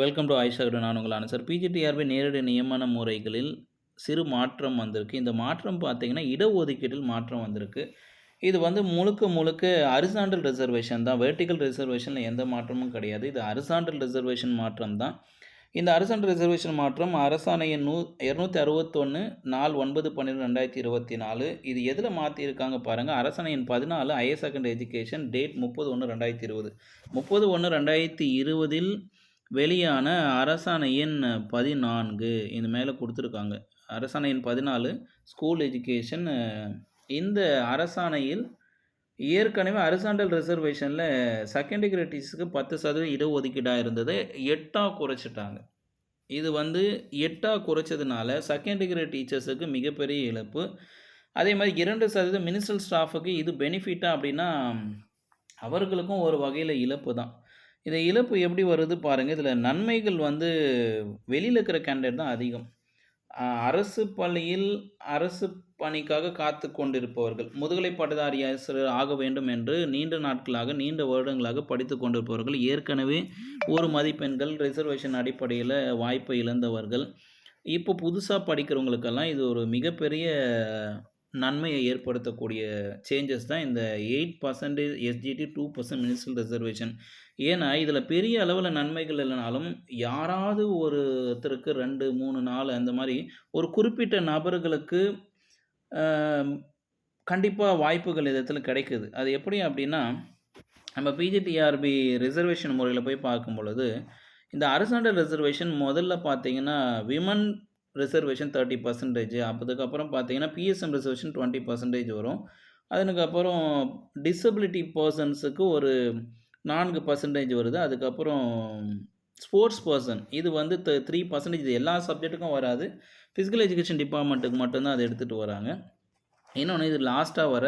Welcome to Ayesha கிட்ட நான் உங்கள் ஆன்சர் பிஜிடிஆர்பி நேரடி நியமன முறைகளில் சிறு மாற்றம் வந்திருக்கு. இந்த மாற்றம் பார்த்தீங்கன்னா இடஒதுக்கீட்டில் மாற்றம் வந்திருக்கு. இது வந்து முழுக்க முழுக்க அரிசாண்டல் ரிசர்வேஷன் தான். வெர்டிக்கல் ரிசர்வேஷனில் எந்த மாற்றமும் கிடையாது. இது அரிசாண்டல் ரிசர்வேஷன் மாற்றம் தான். இந்த அரசாண்டல் ரிசர்வேஷன் மாற்றம் அரசாணையின் நூ இரநூத்தி அறுபத்தொன்று நாலு ஒன்பது பன்னிரெண்டு ரெண்டாயிரத்தி இருபத்தி நாலு. இது எதில் மாற்றியிருக்காங்க பாருங்கள் அரசாணையின் பதினாலு ஹையர் செகண்டரி எஜுகேஷன் டேட் முப்பது ஒன்று ரெண்டாயிரத்தி இருபது. முப்பது ஒன்று ரெண்டாயிரத்தி இருபதில் வெளியான அரசாணை எண் பதினான்கு. இந்த மேலே கொடுத்துருக்காங்க. அரசாணை எண் பதினாலு ஸ்கூல் எஜுகேஷன் இந்த அரசாணையில் ஏற்கனவே அரசாண்டல் ரிசர்வேஷனில் செகண்ட் டிகிரி பத்து சதவீதம் இடஒதுக்கீடாக இருந்தது எட்டாக குறைச்சிட்டாங்க. இது வந்து எட்டாக குறைச்சதுனால செகண்ட் கிரேட் டீச்சர்ஸுக்கு மிகப்பெரிய இழப்பு. அதே மாதிரி இரண்டு சதவீதம் மினிஸ்ட்ரல் ஸ்டாஃபுக்கு இது பெனிஃபிட்டாக அப்படின்னா அவர்களுக்கும் ஒரு வகையில் இழப்பு தான். இந்த இழப்பு எப்படி வருது பாருங்கள் இதில் நன்மைகள் வந்து வெளியில் இருக்கிற கேண்டிடேட் தான் அதிகம். அரசு பள்ளியில் அரசு பணிக்காக காத்து கொண்டிருப்பவர்கள் முதுகலை பட்டதாரி ஆசிரியர் ஆக வேண்டும் என்று நீண்ட நாட்களாக நீண்ட வருடங்களாக படித்து கொண்டிருப்பவர்கள் ஏற்கனவே ஒரு மதிப்பெண்கள் ரிசர்வேஷன் அடிப்படையில் வாய்ப்பை இழந்தவர்கள். இப்போ புதுசாக படிக்கிறவங்களுக்கெல்லாம் இது ஒரு மிகப்பெரிய நன்மையை ஏற்படுத்தக்கூடிய சேஞ்சஸ் தான் இந்த eight percentage SGT two percent ministerial reservation ஏன்னா இதில் பெரிய அளவில் நன்மைகள் இல்லைனாலும் யாராவது ஒருத்தருக்கு ரெண்டு மூணு நாலு அந்த மாதிரி ஒரு குறிப்பிட்ட நபர்களுக்கு கண்டிப்பாக வாய்ப்புகள் இடத்துல கிடைக்குது. அது எப்படி அப்படின்னா நம்ம பிஜிடிஆர்பி ரிசர்வேஷன் முறையில் போய் பார்க்கும் பொழுது இந்த அரசாண்ட ரிசர்வேஷன் முதல்ல பார்த்தீங்கன்னா விமன் ரிசர்வேஷன் தேர்ட்டி பர்சன்டேஜ் அதுக்கப்புறம் பார்த்தீங்கன்னா பிஎஸ்எம் ரிசர்வேஷன் டுவெண்ட்டி பர்சன்டேஜ் வரும். அதுக்கப்புறம் டிசபிலிட்டி பர்சன்ஸுக்கு ஒரு நான்கு பர்சன்டேஜ் வருது. அதுக்கப்புறம் ஸ்போர்ட்ஸ் பர்சன் இது வந்து த்ரீ பர்சன்டேஜ் இது எல்லா சப்ஜெக்ட்டுக்கும் வராது. ஃபிசிக்கல் எஜுகேஷன் டிபார்ட்மெண்ட்டுக்கு மட்டும்தான் அதை எடுத்துகிட்டு வராங்க. இன்னொன்று இது லாஸ்ட்டாக வர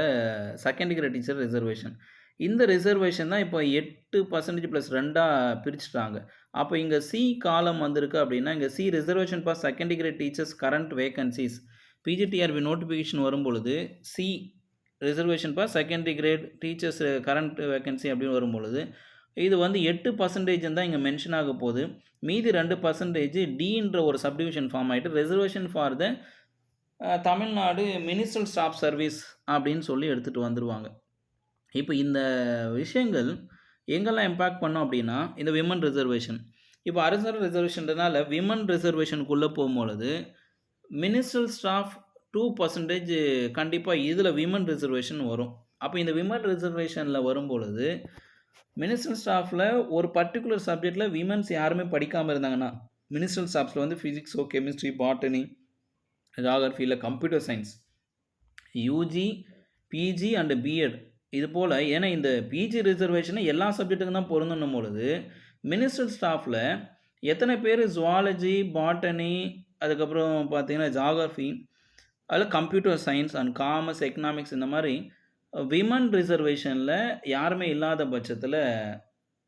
செகண்ட் கிரேட் டீச்சர் ரிசர்வேஷன் இந்த ரிசர்வேஷன் தான் இப்போ எட்டு பர்சன்டேஜ் ப்ளஸ் ரெண்டாக பிரிச்சுட்டாங்க. அப்போ இங்கே சி காலம் வந்திருக்கு அப்படின்னா இங்கே C reservation pass second grade teachers current vacancies PGTRB notification வரும் பொழுது C reservation pass second grade teachers current vacancy அப்படின்னு வரும்பொழுது இது வந்து எட்டு பர்சன்டேஜ் தான் இங்கே மென்ஷன் ஆக போகுது. மீதி ரெண்டு பர்சன்டேஜ் டின்ற ஒரு சப்டிவிஷன் ஃபார்ம் ஆகிட்டு reservation for the Tamil Nadu ministerial staff service அப்படின்னு சொல்லி எடுத்துகிட்டு வந்துடுவாங்க இப்போ இந்த விஷயங்கள் எங்கெல்லாம் இம்பேக்ட் பண்ணோம் அப்படின்னா இந்த விமன் ரிசர்வேஷன் இப்போ அரசர் ரிசர்வேஷன்றதுனால விமன் ரிசர்வேஷனுக்குள்ளே போகும்பொழுது மினிஸ்ட்ரல் ஸ்டாஃப் டூ பர்சன்டேஜ் கண்டிப்பாக இதில் விமன் ரிசர்வேஷன் வரும். அப்போ இந்த விமன் ரிசர்வேஷனில் வரும்பொழுது மினிஸ்ட்ரல் ஸ்டாஃபில் ஒரு பர்டிகுலர் சப்ஜெக்டில் விமன்ஸ் யாருமே படிக்காமல் இருந்தாங்கன்னா மினிஸ்ட்ரல் ஸ்டாஃப்ஸில் வந்து ஃபிசிக்ஸோ chemistry botany ஜாகிரஃபியில் computer science UG PG and BEd இது போல் ஏன்னா இந்த பிஜி ரிசர்வேஷனை எல்லா சப்ஜெக்ட்டுக்கும் தான் பொருந்தணும் பொழுது மினிஸ்ட்ரல் ஸ்டாஃபில் எத்தனை பேர் ஜுவாலஜி பாட்டனி அதுக்கப்புறம் பார்த்தீங்கன்னா ஜாகிரஃபி அதில் computer science and commerce economics இந்த மாதிரி விமன் ரிசர்வேஷனில் யாருமே இல்லாத பட்சத்தில்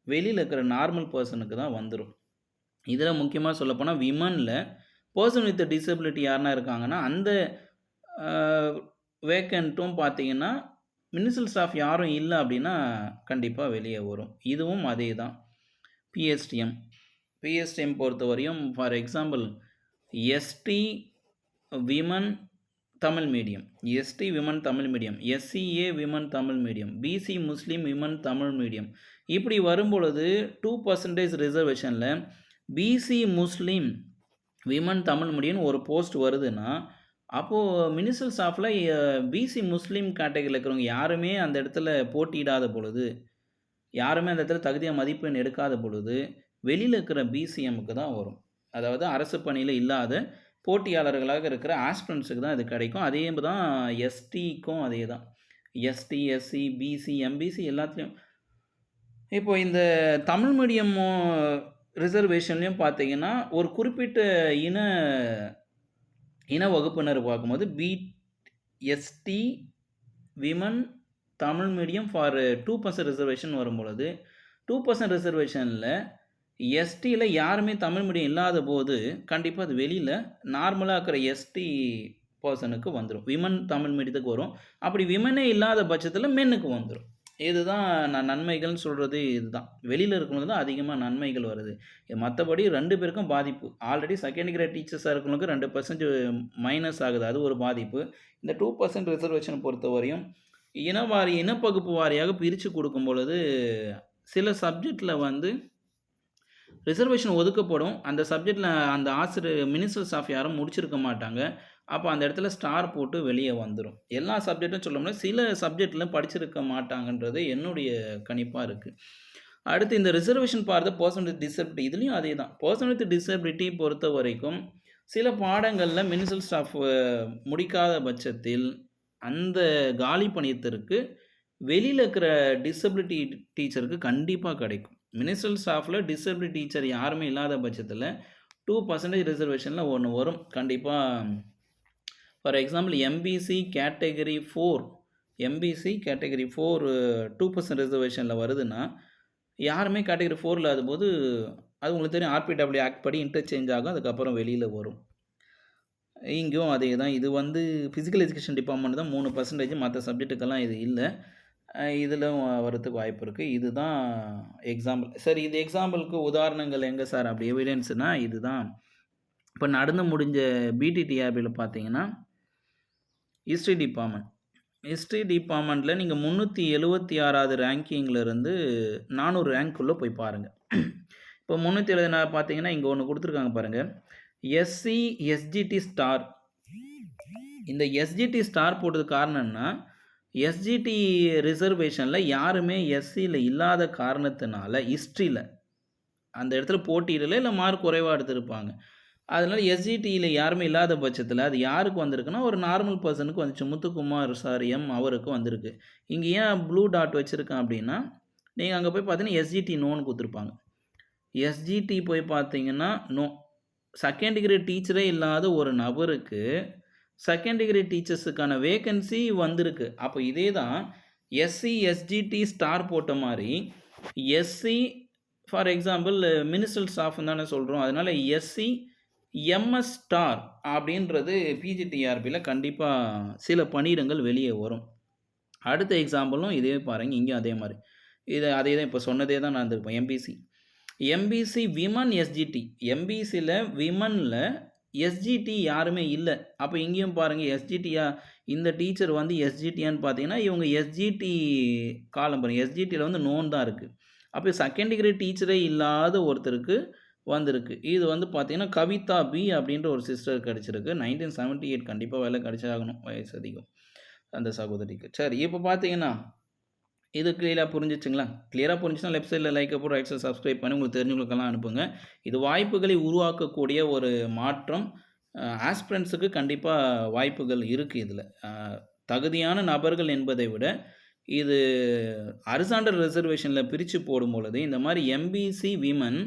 வெளியில் இருக்கிற நார்மல் பர்சனுக்கு தான் வந்துடும் இதில் முக்கியமாக சொல்லப்போனால் விமனில் பர்சன் வித் டிசபிலிட்டி யாருன்னா இருக்காங்கன்னா அந்த வேக்கண்ட்டும் பார்த்தீங்கன்னா மினிஸ்ட்ரல் ஸ்டாஃப் யாரும் இல்லை அப்படின்னா கண்டிப்பாக வெளியே வரும். இதுவும் அதே தான் பிஎஸ்டிஎம் பிஎஸ்டிஎம் பொறுத்தவரையும் for example ST women Tamil medium ST women Tamil medium SCA women Tamil medium BC Muslim women Tamil medium இப்படி வரும்பொழுது two percentage ரிசர்வேஷனில் BC Muslim women Tamil medium ஒரு போஸ்ட் வருதுன்னா அப்போது மினிசல் ஸ்டாஃபில் பிசி முஸ்லீம் கேட்டகரியில் இருக்கிறவங்க யாருமே அந்த இடத்துல போட்டியிடாத பொழுது யாருமே அந்த இடத்துல தகுதியாக மதிப்பெண் எடுக்காத பொழுது வெளியில் இருக்கிற பிசிஎம்முக்கு தான் வரும். அதாவது அரசு பணியில் இல்லாத போட்டியாளர்களாக இருக்கிற ஆஸ்பிரண்ட்ஸுக்கு தான் இது கிடைக்கும். அதே தான் எஸ்டிக்கும் அதே தான். எஸ்டி எஸ்சி பிசி எம்பிசி எல்லாத்துலேயும். இப்போ இந்த தமிழ் மீடியம் ரிசர்வேஷன்லேயும் பார்த்தீங்கன்னா ஒரு குறிப்பிட்ட இன இன வகுப்பினர் பார்க்கும்போது B ST women Tamil medium for two percent reservation வரும் பொழுது டூ பர்சன்ட் ரிசர்வேஷனில் எஸ்டியில் யாருமே தமிழ் மீடியம் இல்லாத போது கண்டிப்பாக அது வெளியில் நார்மலாக இருக்கிற எஸ்டி பர்சனுக்கு வந்துடும் விமன் தமிழ் மீடியத்துக்கு வரும். அப்படி விமனே இல்லாத பட்சத்தில் மென்னுக்கு வந்துடும் இதுதான் நான் நன்மைகள்னு சொல்கிறது இதுதான். வெளியில் இருக்கிறவங்களுக்கு தான் அதிகமாக நன்மைகள் வருது. மற்றபடி ரெண்டு பேருக்கும் பாதிப்பு. ஆல்ரெடி செகண்ட் கிரேட் டீச்சர்ஸாக இருக்கிறவங்களுக்கு ரெண்டு பர்சன்ட் மைனஸ் ஆகுது. அது ஒரு பாதிப்பு. இந்த டூ பர்சன்ட் ரிசர்வேஷன் பொறுத்தவரையும் இனவாரி இனப்பகுப்பு வாரியாக பிரித்து கொடுக்கும் பொழுது, சில சப்ஜெக்டில் வந்து ரிசர்வேஷன் ஒதுக்கப்படும். அந்த சப்ஜெக்டில் அந்த ஆசிரியர் மினிஸ்டர்ஸ் ஆஃப் யாரும் முடிச்சிருக்க மாட்டாங்க. அப்போ அந்த இடத்துல ஸ்டார் போட்டு வெளியே வந்துடும் எல்லா சப்ஜெக்ட்டும் சொல்ல முடியாது. சில சப்ஜெக்டில் படிச்சிருக்க மாட்டாங்கன்றது என்னுடைய கணிப்பாக இருக்குது அடுத்து இந்த ரிசர்வேஷன் பார்த்த த வித் டிசபிலிட்டி இதுலேயும் அதே தான். பெர்சன் வித் டிசபிலிட்டி பொறுத்தவரைக்கும், சில பாடங்களில் மினிஸ்டர் ஸ்டாஃப் முடிக்காத பட்சத்தில், அந்த காலி பணியத்திற்கு வெளியில் இருக்கிற டிசபிலிட்டி டீச்சருக்கு கண்டிப்பாக கிடைக்கும். மினிஸ்டர் ஸ்டாஃபில் டிசபிலிட்டி டீச்சர் யாருமே இல்லாத பட்சத்தில் டூ பர்சன்டேஜ் ரிசர்வேஷனில் ஒன்று வரும். கண்டிப்பாக for example MBC category four MBC category four two percent ரிசர்வேஷனில் வருதுன்னா, யாருமே கேட்டகரி ஃபோரில் இல்லாதபோது, அது உங்களுக்கு தெரியும் ஆர்பிடபிள்யூ ஆக்ட் படி இன்டர்சேஞ்ச் ஆகும். அதுக்கப்புறம் வெளியில் வரும். இங்கேயும் அதே தான். இது வந்து ஃபிசிக்கல் எஜுகேஷன் டிபார்ட்மெண்ட் தான் மூணு பர்சன்டேஜ் மற்ற சப்ஜெக்ட்டுக்கெல்லாம் இது இல்லை இதில் இதிலும் வரதுக்கு வாய்ப்பு இருக்குது இதுதான் எக்ஸாம்பிள். சரி இது எக்ஸாம்பிளுக்கு உதாரணங்கள் எங்கே சார் அப்படி எவிடன்ஸ்னா இதுதான். இப்போ நடந்து முடிஞ்ச பிடிடிஆர்பியில் பார்த்தீங்கன்னா ஹிஸ்ட்ரி டிபார்ட்மெண்ட். ஹிஸ்ட்ரி டிபார்ட்மெண்ட்ல நீங்க 376வது ரேங்கிங்ல இருந்து நானூறு ரேங்க்குள்ளே போய் பாருங்கள் இப்போ 376 பார்த்தீங்கன்னா, இங்கே ஒன்று கொடுத்துருக்காங்க பாருங்கள் எஸ்சி, எஸ்ஜிடி ஸ்டார். இந்த எஸ்ஜிடி ஸ்டார் போட்டது காரணம்னா எஸ்ஜிடி ரிசர்வேஷனில் யாருமே எஸ்சியில் இல்லாத காரணத்தினால ஹிஸ்ட்ரியில் அந்த இடத்துல போட்டியிடல, இல்லை மார்க் குறைவாக எடுத்திருப்பாங்க. அதனால் எஸ்ஜிடியில் யாருமே இல்லாத பட்சத்தில் அது யாருக்கு வந்திருக்குன்னா, ஒரு நார்மல் பர்சனுக்கு வந்துச்சு. முத்துக்குமார் சார் எம் அவருக்கு வந்திருக்கு. இங்கே ஏன் ப்ளூ டாட் வச்சுருக்கேன் அப்படின்னா, நீங்கள் அங்கே போய் பார்த்தீங்கன்னா, எஸ்ஜிடி நோன்னு கொடுத்துருப்பாங்க எஸ்ஜிடி போய் பார்த்தீங்கன்னா, நோ. செகண்ட் டிகிரி டீச்சரே இல்லாத ஒரு நபருக்கு, செகண்ட் டிகிரி டீச்சர்ஸுக்கான வேக்கன்சி வந்திருக்கு. அப்போ இதே தான் எஸ்சி, எஸ்ஜிடி ஸ்டார் போட்ட மாதிரி எஸ்சி ஃபார் எக்ஸாம்பிள் மினிஸ்டர் ஸ்டாஃப்னு தானே சொல்கிறோம் அதனால எஸ்சி, எம்எஸ் ஸ்டார் அப்படின்றது பிஜிடிஆர்பியில் கண்டிப்பாக சில பணியிடங்கள் வெளியே வரும். அடுத்த எக்ஸாம்பிளும் இதே பாருங்க. இங்கேயும் அதே மாதிரி இது அதே தான் இப்போ சொன்னதே தான் நான் இருப்பேன் எம்பிசி. MBC women SGT. எம்பிசியில் விமனில் எஸ்ஜிடி யாருமே இல்லை அப்போ இங்கேயும் பாருங்கள் எஸ்ஜிடியா இந்த டீச்சர் வந்து எஸ்ஜிடியான்னு பார்த்தீங்கன்னா, இவங்க எஸ்ஜிடி காலம் பாருங்கள் எஸ்ஜிடியில் வந்து நோன் தான் இருக்குது அப்போ செகண்ட் கிரேட் டீச்சரே இல்லாத ஒருத்தருக்கு வந்திருக்கு. இது வந்து பார்த்திங்கன்னா கவிதா பி அப்படின்ற ஒரு சிஸ்டர் கிடச்சிருக்கு நைன்டீன் செவன்ட்டி எயிட் கண்டிப்பாக வேலை கிடச்சாகணும் வயசு அதிகம். அந்த சகோதரிக்கு. சரி இப்போ பார்த்தீங்கன்னா, இது கிளியராக புரிஞ்சுச்சுங்களா? கிளியராக புரிஞ்சுன்னா லெஃப்ட் சைடில் லைக் போட்டு, ரைட் சைட் சப்ஸ்கிரைப் பண்ணி உங்களுக்கு தெரிஞ்சவங்களுக்கெல்லாம் அனுப்புங்க. இது வாய்ப்புகளை உருவாக்கக்கூடிய ஒரு மாற்றம். ஆஸ்பிரண்ட்ஸுக்கு கண்டிப்பாக வாய்ப்புகள் இருக்குது இதில் தகுதியான நபர்கள் என்பதை விட, இது அரிசாண்டர் ரிசர்வேஷனில் பிரித்து போடும் போடும்பொழுது, இந்த மாதிரி MBC women,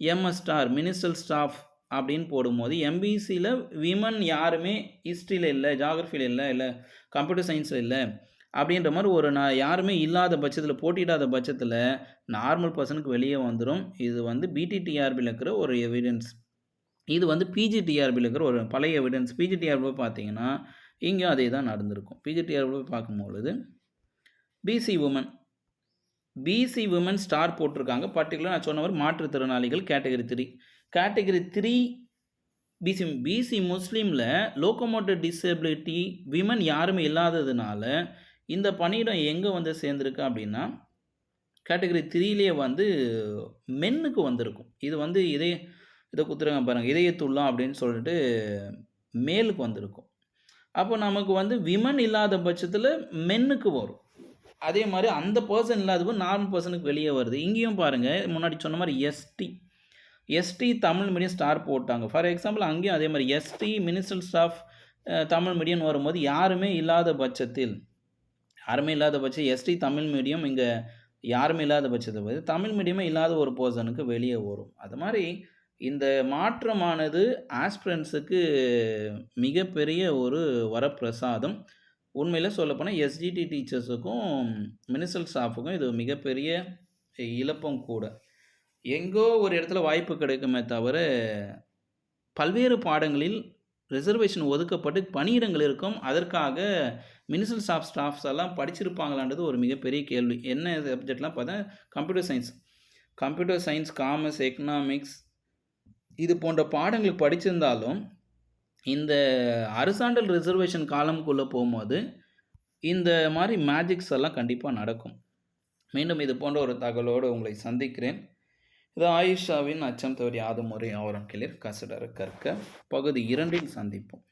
MS star minister staff அப்படின்னு போடும்போது, எம்பிசியில் விமன் யாருமே ஹிஸ்ட்ரியில் இல்லை ஜாகிரஃபியில் இல்லை இல்லை கம்ப்யூட்டர் சயின்ஸில் இல்லை அப்படின்ற மாதிரி ஒரு நான் யாருமே இல்லாத பட்சத்தில் போட்டியிடாத பட்சத்தில் நார்மல் பர்சனுக்கு வெளியே வந்துடும் இது வந்து பிடிடிஆர்பியில் இருக்கிற ஒரு எவிடன்ஸ். இது வந்து பிஜிடிஆர்பியில் இருக்கிற ஒரு பழைய எவிடன்ஸ். பிஜிடிஆர்பியில் பார்த்தீங்கன்னா, இங்கேயும் அதே தான் நடந்திருக்கும். பிஜிடிஆர்பில பார்க்கும்பொழுது, BC woman BC women star போட்டிருக்காங்க. பர்டிகுலர் நான் சொன்ன மாதிரி மாற்றுத்திறனாளிகள் category three category three BC BC முஸ்லீமில் லோக்கோமோட்டிவ் டிசபிலிட்டி விமன் யாருமே இல்லாததுனால, இந்த பணியிடம் எங்கே வந்து சேர்ந்துருக்கு அப்படின்னா, கேட்டகரி த்ரீலேயே வந்து மென்னுக்கு வந்திருக்கும். இது வந்து இதய இதை குடுத்துருக்காங்க பாருங்கள் இதயத்துள்ளம் அப்படின்னு சொல்லிட்டு மேலுக்கு வந்திருக்கும். அப்போ நமக்கு வந்து விமன் இல்லாத பட்சத்தில் மென்னுக்கு வரும். அதே மாதிரி அந்த பர்சன் இல்லாதபோது நார்மல் பர்சனுக்கு வெளியே வருது. இங்கேயும் பாருங்கள் முன்னாடி சொன்ன மாதிரி ST. ST Tamil medium star போட்டாங்க. ஃபார் எக்ஸாம்பிள் அங்கேயும் அதே மாதிரி எஸ்டி மினிஸ்டர் ஸ்டாஃப் தமிழ் மீடியம்னு வரும்போது, யாருமே இல்லாத பட்சத்தில் யாருமே இல்லாத பட்சம் எஸ்டி தமிழ் மீடியம் இங்கே யாருமே இல்லாத பட்சத்தில தமிழ் மீடியமே இல்லாத ஒரு பர்சனுக்கு வெளியே வரும். அது மாதிரி இந்த மாற்றமானது ஆஸ்பிரன்ஸுக்கு மிகப்பெரிய ஒரு வரப்பிரசாதம். உண்மையில் சொல்லப்போனால் எஸ்ஜிடி டீச்சர்ஸுக்கும், மினிசல் ஸ்டாஃபுக்கும் இது மிகப்பெரிய இழப்பும் கூட. எங்கோ ஒரு இடத்துல வாய்ப்பு கிடைக்குமே தவிர, பல்வேறு பாடங்களில் ரிசர்வேஷன் ஒதுக்கப்பட்டு பணியிடங்கள் இருக்கும். அதற்காக மினிசல் ஸ்டாஃப் ஸ்டாஃப்ஸ் எல்லாம் படிச்சிருப்பாங்களான்றது ஒரு மிகப்பெரிய கேள்வி. என்ன சப்ஜெக்ட்லாம் பார்த்தா computer science. Computer science, commerce, economics இது போன்ற பாடங்கள் படிச்சிருந்தாலும், இந்த ஹாரிசான்டல் ரிசர்வேஷன் காலம்குள்ளே போகும்போது இந்த மாதிரி மேஜிக்ஸ் எல்லாம் கண்டிப்பாக நடக்கும். மீண்டும் இது போன்ற ஒரு தகவலோடு உங்களை சந்திக்கிறேன். இது ஆயிஷாவின் அச்சம் தோறி யாதும் ஆவரம் கிளிர் கேளீர் கசடற கற்க பகுதி இரண்டில் சந்திப்போம்.